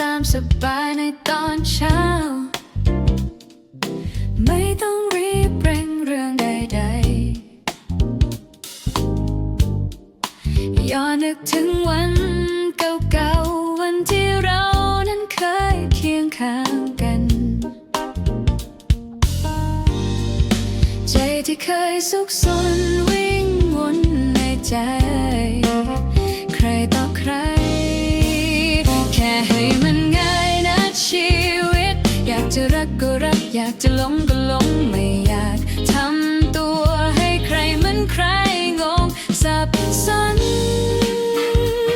ตามสบายในตอนเช้า ไม่ต้องรีบเร่งเรื่องใดๆย้อนนึกถึงวันเก่าๆ วันที่เรานั้นเคยเคียงข้างกัน ใจที่เคยสุขสนวิ่งวนในใจ กก็รักอยากจะหลงก็หลงไม่อยากทำตัวให้ใครเหมือนใครงงสับสน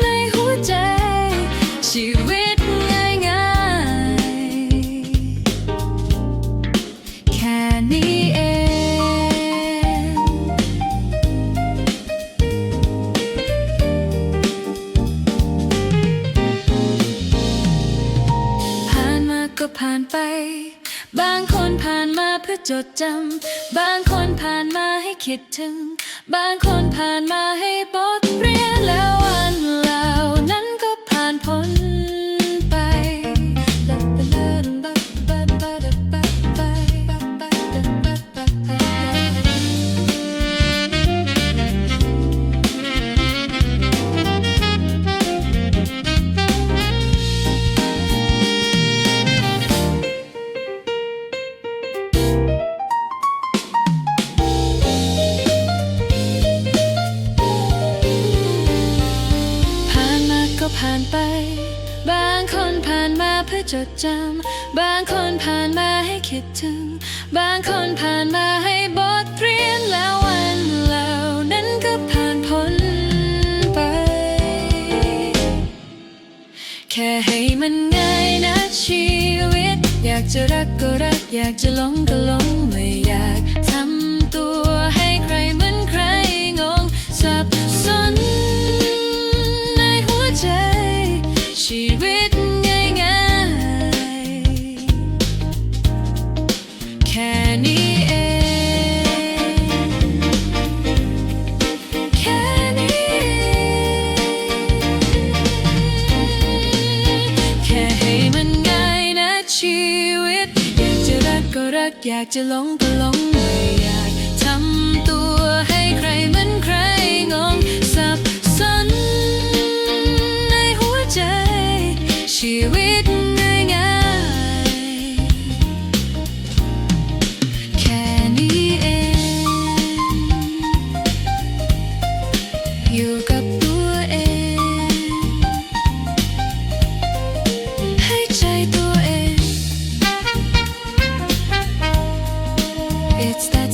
ในหัวใจ ชีวิตง่ายง่ายแค่นี้เอง ผ่านมาก็ผ่านไป บางคนผ่านมาเพื่อจดจำ บางคนผ่านมาให้คิดถึง บางคนผ่านมาให้บทเรียนแล้ววันเหล่านั้น ผ่านไป บางคนผ่านมาเพื่อจดจำ บางคนผ่านมาให้คิดถึง บางคนผ่านมาให้บทเรียนแล้ววันเหล่านั้นก็ผ่านพ้นไป แค่ให้มันง่ายนะชีวิต อยากจะรักก็รัก อยากจะหลงก็หลง กอยากจะหลงก็หลงไม่อยากทำตัวให้ใครเหมือนใครงงสับสนในหัวใจชีวิต It's that